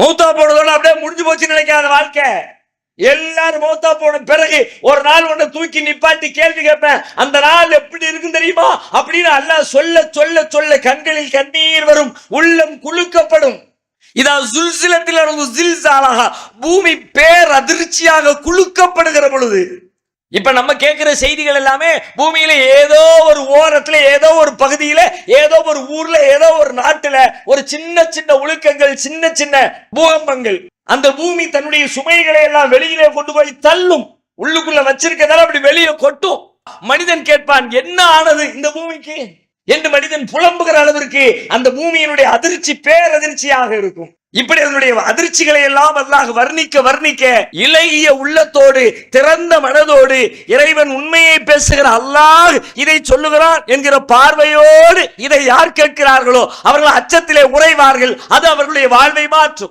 மூத்தா போனதோட அப்படியே முடிஞ்சு போச்சுன்னு நினைக்காத வாழ்க்கை. எல்லாரும் மௌத்தா போன பிறகு ஒரு நாள் உன்னை தூக்கி நிப்பாட்டி கேள்வி கேட்பேன். அந்த நாள் எப்படி இருக்கும் தெரியுமா? அப்படின்னு அல்லாஹ் சொல்ல சொல்ல சொல்ல கண்களில் கண்ணீர் வரும். உள்ளம் குலுக்கப்படும். இதா சுல்சிலத்தில் பூமி பேர் அதிர்ச்சியாக குலுக்கப்படுகிற பொழுது இப்ப நம்ம கேட்கிற செய்திகள் எல்லாமே பூமியில ஏதோ ஒரு ஓரத்துல ஏதோ ஒரு பகுதியில ஏதோ ஒரு ஊர்ல ஏதோ ஒரு நாட்டுல ஒரு சின்ன சின்ன ஒழுக்கங்கள் சின்ன சின்ன பூகம்பங்கள். அந்த பூமி தன்னுடைய சுமைகளை எல்லாம் வெளியிலே கொண்டு போய் தள்ளும். உள்ளுக்குள்ள வச்சிருக்கதால அப்படி வெளியே கொட்டும். மனிதன் கேட்பான் என்ன ஆனது இந்த பூமிக்கு? என்று மனிதன் புலம்புகிற அளவிற்கு அந்த பூமியினுடைய அதிர்ச்சி பேரதிர்ச்சியாக இருக்கும். இப்படி அதனுடைய அதிர்ச்சிகளை எல்லாம் அல்லாஹ் வர்ணிக்க வர்ணிக்க இலகிய உள்ளத்தோடு திறந்த மனதோடு இறைவன் உண்மையை பேசுகிற அல்லாஹ் இதை சொல்லுகிறான் என்கிற பார்வையோடு இதை யார் கேட்கிறார்களோ அவர்கள் அச்சத்திலே உறைவார்கள் அது அவர்களுடைய வாழ்வை மாற்றும்.